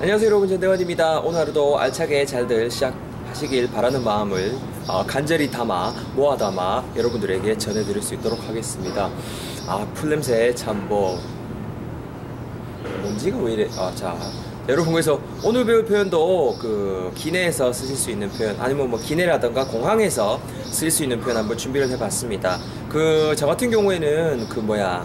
안녕하세요 여러분. 전대원입니다. 오늘 하루도 알차게 잘들 시작하시길 바라는 마음을 어, 간절히 담아 모아 담아 여러분들에게 전해드릴 수 있도록 하겠습니다. 아 풀냄새 참뭐 먼지가 왜 이래? 아자 여러분 그래서 오늘 배울 표현도 그 기내에서 쓰실 수 있는 표현 아니면 뭐 기내라던가 공항에서 쓸 수 있는 표현 한번 준비를 해봤습니다. 그 저 같은 경우에는 그 뭐야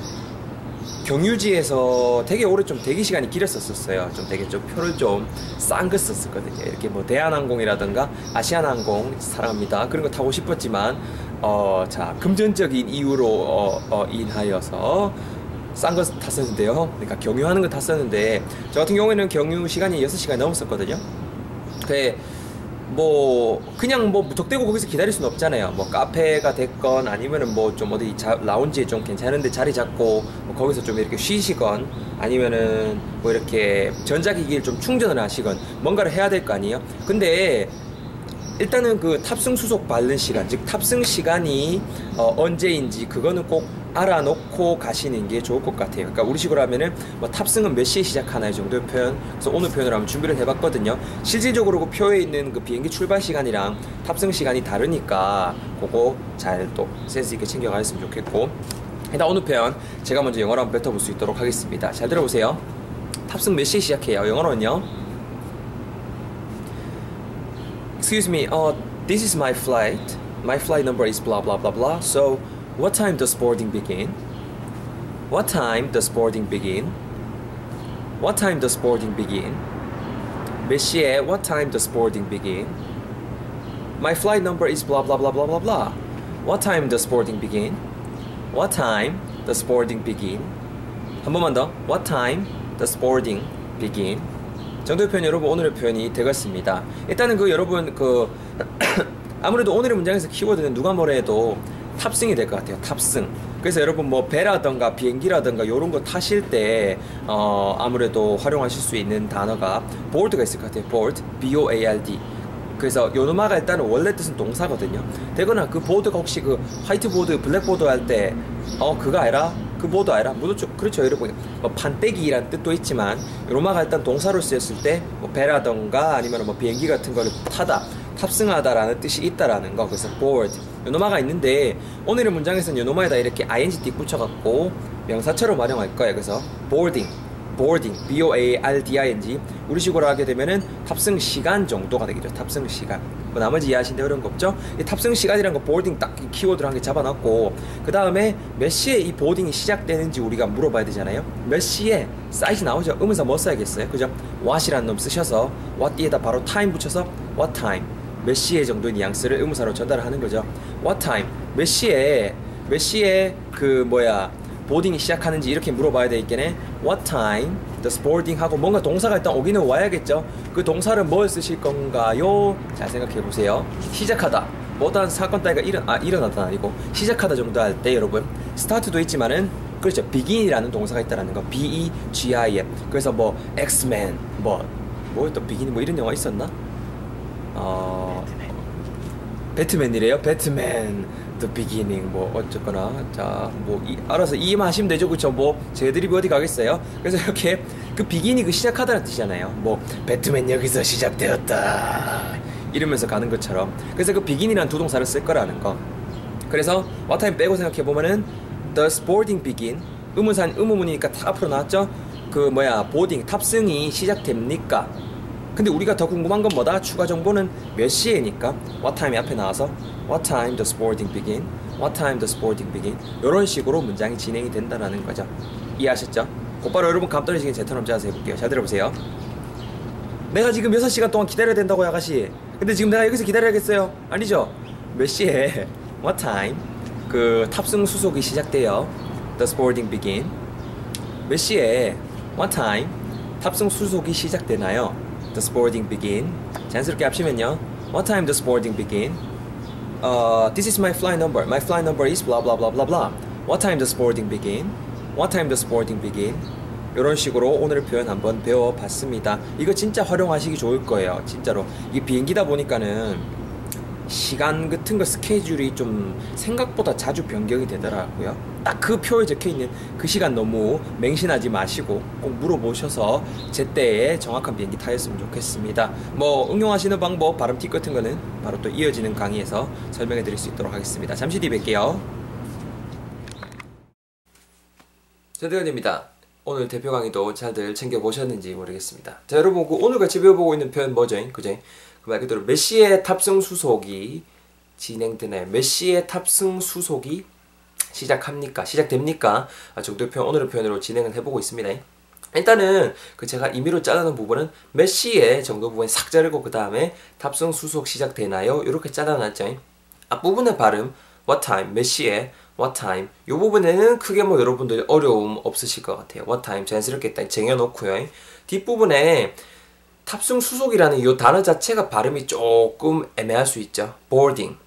경유지에서 되게 오래 좀 대기 시간이 길었었어요. 좀 되게 좀 표를 좀 싼 거 썼었거든요. 이렇게 뭐 대한항공이라든가 아시아나항공 사랑합니다. 그런 거 타고 싶었지만 어 자 금전적인 이유로 어, 어 인하여서 싼 거 탔었는데요. 그러니까 경유하는 거 탔었는데 저 같은 경우에는 경유 시간이 6시간이 넘었었거든요. 그 뭐 그냥 뭐 무턱대고 거기서 기다릴 수는 없잖아요. 뭐 카페가 됐건 아니면은 뭐 좀 어디 자, 라운지에 좀 괜찮은데 자리 잡고 뭐 거기서 좀 이렇게 쉬시건 아니면은 뭐 이렇게 전자기기를 좀 충전을 하시건 뭔가를 해야 될 거 아니에요. 근데 일단은 그 탑승 수속 받는 시간, 즉 탑승 시간이 어, 언제인지 그거는 꼭 알아놓고 가시는 게 좋을 것 같아요. 그러니까 우리식으로 하면은 뭐 탑승은 몇 시에 시작하나요 정도의 표현. 그래서 오늘 표현을 한번 준비를 해봤거든요. 실질적으로 그 표에 있는 그 비행기 출발 시간이랑 탑승 시간이 다르니까 그거 잘 또 센스 있게 챙겨가셨으면 좋겠고. 일단 오늘 표현 제가 먼저 영어로 한번 뱉어볼 수 있도록 하겠습니다. 잘 들어보세요. 탑승 몇 시에 시작해요? 영어로는요. Excuse me, uh, this is my flight. My flight number is blah blah blah blah. So What time does boarding begin? What time does boarding begin? What time does boarding begin? 몇 시에 What time does boarding begin? My flight number is blah blah blah blah blah blah. What time does boarding begin? What time does boarding begin? 한 번만 더. What time does boarding begin? 정도의 표현 여러분 오늘의 표현이 되겠습니다. 일단은 그 여러분 그 아무래도 오늘의 문장에서 키워드는 누가 뭐래 해도 탑승이 될 것 같아요. 탑승. 그래서 여러분 뭐 배라던가 비행기라던가 이런 거 타실 때 어, 아무래도 활용하실 수 있는 단어가 board가 있을 것 같아요. board, B-O-A-R-D. 그래서 요노마가 일단은 원래 뜻은 동사거든요. 되거나 그 보드가 혹시 그 화이트보드, 블랙보드 할 때 어 그거 알아? 그 보드 알아? 그렇죠. 그렇죠. 여러분 뭐 판때기라는 뜻도 있지만 요노마가 일단 동사로 쓰였을 때 뭐 배라던가 아니면 뭐 비행기 같은 거를 타다. 탑승하다라는 뜻이 있다라는 거 그래서 board 요노마가 있는데 오늘의 문장에서는 요노마에다 이렇게 ing 띠 붙여갖고 명사처럼 활용할 거예요. 그래서 boarding boarding b-o-a-r-d-i-n-g 우리식으로 하게 되면은 탑승 시간 정도가 되겠죠. 탑승 시간. 뭐 나머지 이해하신데 어려운 거 없죠? 이 탑승 시간이라는 거 보딩 딱 키워드로 한 개 잡아놨고 그 다음에 몇 시에 이 보딩이 시작되는지 우리가 물어봐야 되잖아요. 몇 시에 사이즈 나오죠? 음에서 뭐 써야겠어요? 그죠? what이라는 놈 쓰셔서 what 뒤에다 바로 time 붙여서 what time 몇 시에 정도의 뉘앙스를 의무사로 전달을 하는 거죠. What time? 몇 시에 몇 시에 그 뭐야 보딩이 시작하는지 이렇게 물어봐야 되겠네. What time does boarding 하고 뭔가 동사가 일단 오기는 와야겠죠. 그 동사를 뭘 쓰실 건가요? 잘 생각해 보세요. 시작하다. 뭐단 사건 따위가 일어 아 일어나다 아니고 시작하다 정도 할 때 여러분 스타트도 있지만은 그렇죠. begin이라는 동사가 있다라는 거. B E G I N. 그래서 뭐 X-Men 뭐뭐 또 begin이 뭐 이런 영화 있었나? 어 배트맨이래요. 배트맨 The Beginning 뭐 어쨌거나 자뭐 알아서 이해하시면 되죠. 그쵸? 뭐 제드립이 어디 가겠어요? 그래서 이렇게 그 비기니 그 시작하다는 뜻이잖아요. 뭐 배트맨 여기서 시작되었다 이러면서 가는 것처럼 그래서 그 비기니라는 두 동사를 쓸 거라는 거. 그래서 와타임 빼고 생각해 보면은 Does boarding begin? 의문산 의문문이니까 다 앞으로 나왔죠. 그 뭐야 보딩 탑승이 시작됩니까? 근데 우리가 더 궁금한 건 뭐다? 추가 정보는 몇 시에니까 what time 앞에 나와서 what time does boarding begin? what time does boarding begin? 이런 식으로 문장이 진행이 된다는 거죠. 이해하셨죠? 곧바로 여러분 감 떨어지게 제 턴업 짜서 해볼게요. 잘 들어보세요. 내가 지금 6시간 동안 기다려야 된다고요, 아가씨. 근데 지금 내가 여기서 기다려야겠어요? 아니죠? 몇 시에 what time 그 탑승 수속이 시작돼요? does boarding begin? 몇 시에 what time 탑승 수속이 시작되나요? Does boarding begin? 자연스럽게 합치면요. What time does boarding begin? Uh, this is my flight number. My flight number is blah blah blah blah blah. What time does boarding begin? What time does boarding begin? 이런 식으로 오늘 표현 한번 배워봤습니다. 이거 진짜 활용하시기 좋을 거예요. 진짜로. 이 비행기다 보니까는 시간 같은 거 스케줄이 좀 생각보다 자주 변경이 되더라고요. 딱 그 표에 적혀 있는 그 시간 너무 맹신하지 마시고 꼭 물어보셔서 제때에 정확한 비행기 타였으면 좋겠습니다. 뭐 응용하시는 방법, 발음 팁 같은 거는 바로 또 이어지는 강의에서 설명해 드릴 수 있도록 하겠습니다. 잠시 뒤 뵐게요. 전대현입니다. 오늘 대표 강의도 잘들 챙겨보셨는지 모르겠습니다. 자, 여러분, 그 오늘 같이 배워보고 있는 표현 뭐죠? 그죠? 그말 그대로 메시의 탑승 수속이 진행되나요? 메시의 탑승 수속이 시작합니까? 시작됩니까? 아, 정도 표현, 오늘의 표현으로 진행을 해보고 있습니다. 일단은 그 제가 임의로 짜놓은 부분은 메시의 정도 부분 싹 자르고 그 다음에 탑승 수속 시작되나요? 이렇게 짜놔놨죠. 앞부분의 발음 what time 메시의 what time 이 부분에는 크게 뭐 여러분들이 어려움 없으실 것 같아요. what time 자연스럽게 일단 쟁여놓고요. 뒷부분에 탑승 수속이라는 이 단어 자체가 발음이 조금 애매할 수 있죠. boarding,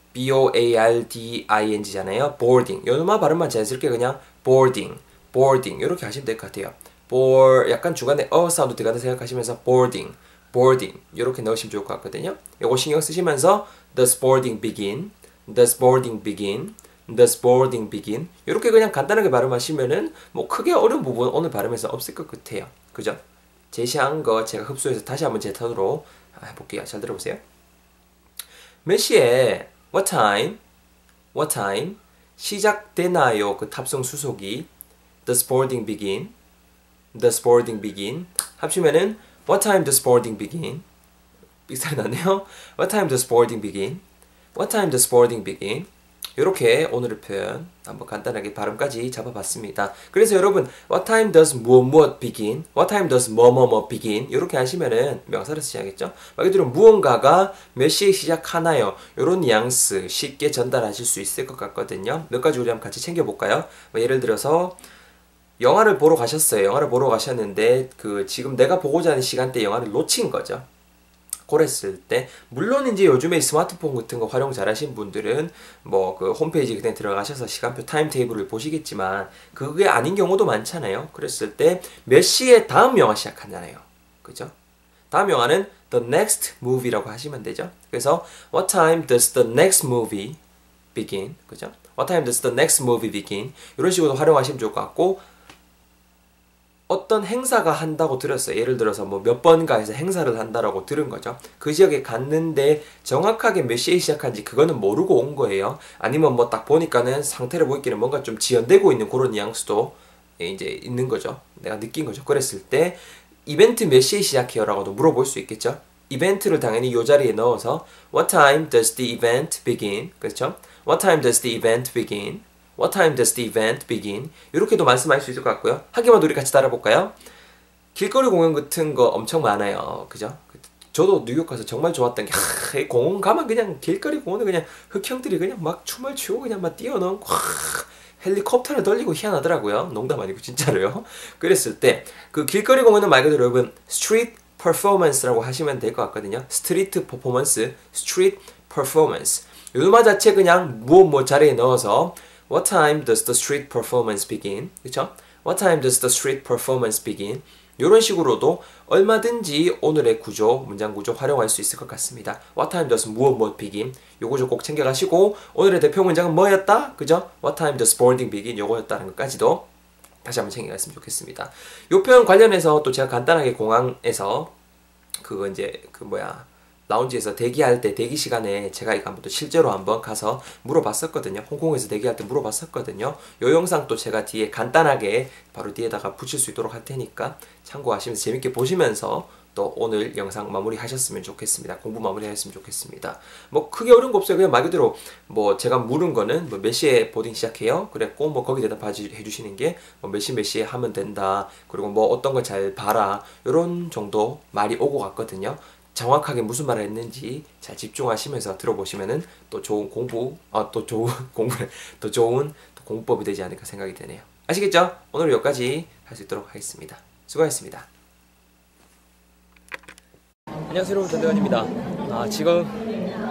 b-o-a-r-d-i-n-g잖아요. boarding. 요놈만 발음만 자연스럽게 그냥 boarding, boarding 이렇게 하시면 될 것 같아요. board 약간 중간에 어 사운드 들어간다 생각하시면서 boarding, boarding 이렇게 넣으시면 좋을 것 같거든요. 요거 신경 쓰시면서 does boarding begin, does boarding begin, does boarding begin 이렇게 그냥 간단하게 발음하시면은 뭐 크게 어려운 부분 오늘 발음에서 없을 것 같아요. 그죠? 제시한 거 제가 흡수해서 다시 한번 제 턴으로 해볼게요. 잘 들어보세요. 몇 시에 what time what time 시작되나요? 그 탑승 수속이 does boarding begin does boarding begin 합치면은 what time does boarding begin 빅살이 나네요. what time does boarding begin what time does boarding begin 이렇게 오늘의 표현 한번 간단하게 발음까지 잡아봤습니다. 그래서 여러분 What time does 무엇 무엇 begin? What time does 뭐뭐뭐 begin? 이렇게 하시면은 명사를 쓰셔야겠죠? 말 그대로 무언가가 몇 시에 시작하나요? 이런 뉘앙스 쉽게 전달하실 수 있을 것 같거든요. 몇 가지 우리 한번 같이 챙겨볼까요? 뭐 예를 들어서 영화를 보러 가셨어요. 영화를 보러 가셨는데 그 지금 내가 보고자 하는 시간대 영화를 놓친 거죠. 그랬을 때 물론 이제 요즘에 스마트폰 같은 거 활용 잘하신 분들은 뭐 그 홈페이지 그냥 들어가셔서 시간표 타임 테이블을 보시겠지만 그게 아닌 경우도 많잖아요. 그랬을 때 몇 시에 다음 영화 시작하잖아요. 그죠? 다음 영화는 the next movie라고 하시면 되죠. 그래서 what time does the next movie begin? 그죠? what time does the next movie begin? 이런 식으로 활용하시면 좋을 것 같고 어떤 행사가 한다고 들었어요. 예를 들어서 뭐 몇 번가해서 행사를 한다라고 들은 거죠. 그 지역에 갔는데 정확하게 몇 시에 시작한지 그거는 모르고 온 거예요. 아니면 뭐 딱 보니까는 상태를 보기에는 뭔가 좀 지연되고 있는 그런 뉘앙스도 이제 있는 거죠. 내가 느낀 거죠. 그랬을 때 이벤트 몇 시에 시작해요? 라고도 물어볼 수 있겠죠. 이벤트를 당연히 이 자리에 넣어서 What time does the event begin? 그렇죠? What time does the event begin? What time does the event begin? 이렇게도 말씀할 수 있을 것 같고요. 하기만 우리 같이 따라볼까요? 길거리 공연 같은 거 엄청 많아요. 그죠? 저도 뉴욕 가서 정말 좋았던 게 하, 공원 가면 그냥 길거리 공원에 그냥 흑형들이 그냥 막 춤을 추고 그냥 막 뛰어넘고 헬리콥터를 돌리고 희한하더라고요. 농담 아니고 진짜로요. 그랬을 때 그 길거리 공연은 말 그대로 여러분 스트리트 퍼포먼스라고 하시면 될 것 같거든요. 스트리트 퍼포먼스, 스트리트 퍼포먼스. 요말 자체 그냥 무엇 뭐 자리에 넣어서 What time does the street performance begin? 그쵸? What time does the street performance begin? 이런 식으로도 얼마든지 오늘의 구조, 문장 구조 활용할 수 있을 것 같습니다. What time does 무엇 무엇 begin? 요거 좀 꼭 챙겨가시고 오늘의 대표 문장은 뭐였다? 그죠? What time does boarding begin? 요거였다는 것까지도 다시 한번 챙겨갔으면 좋겠습니다. 요 표현 관련해서 또 제가 간단하게 공항에서 그거 이제 그 뭐야 라운지에서 대기할 때 대기 시간에 제가 이거 한번 또 실제로 한번 가서 물어봤었거든요. 홍콩에서 대기할 때 물어봤었거든요. 요 영상 또 제가 뒤에 간단하게 바로 뒤에다가 붙일 수 있도록 할 테니까 참고하시면서 재밌게 보시면서 또 오늘 영상 마무리 하셨으면 좋겠습니다. 공부 마무리 하셨으면 좋겠습니다. 뭐 크게 어려운 거 없어요. 그냥 말 그대로 뭐 제가 물은 거는 뭐 몇 시에 보딩 시작해요? 그랬고 뭐 거기 대답해 주시는 게 뭐 몇 시 몇 시에 하면 된다. 그리고 뭐 어떤 걸 잘 봐라. 이런 정도 말이 오고 갔거든요. 정확하게 무슨 말을 했는지 잘 집중하시면서 들어보시면은 또 좋은 공부, 아, 또 좋은 공부를, 또 좋은 또 공부법이 되지 않을까 생각이 되네요. 아시겠죠? 오늘 여기까지 할 수 있도록 하겠습니다. 수고하셨습니다. 안녕하세요 여러분 전대원입니다. 아, 지금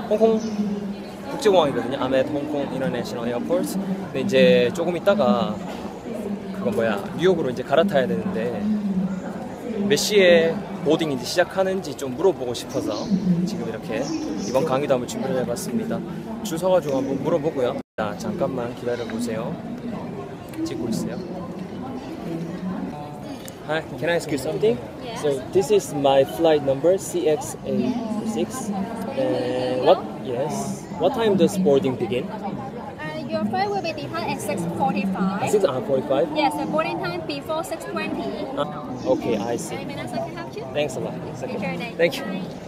홍콩 국제공항이거든요. 아멧 홍콩 인터내셔널 에어포트. 근데 이제 조금 있다가 그건 뭐야 뉴욕으로 이제 갈아타야 되는데 몇 시에 보딩 이제 시작하는지 좀 물어보고 싶어서 지금 이렇게 이번 강의도 한번 준비를 해봤습니다. 줄 서가지고 한번 물어보고요. 자, 잠깐만 기다려 보세요. 찍고 있어요. Hi, can I ask you something? Yes. So this is my flight number CX86. And what? Yes. What time does boarding begin? Uh, your flight will be depart at 6.45. Six uh, forty-five. Yes, the boarding time before 6.20. Uh, okay, I see. Thanks a lot. Thank you.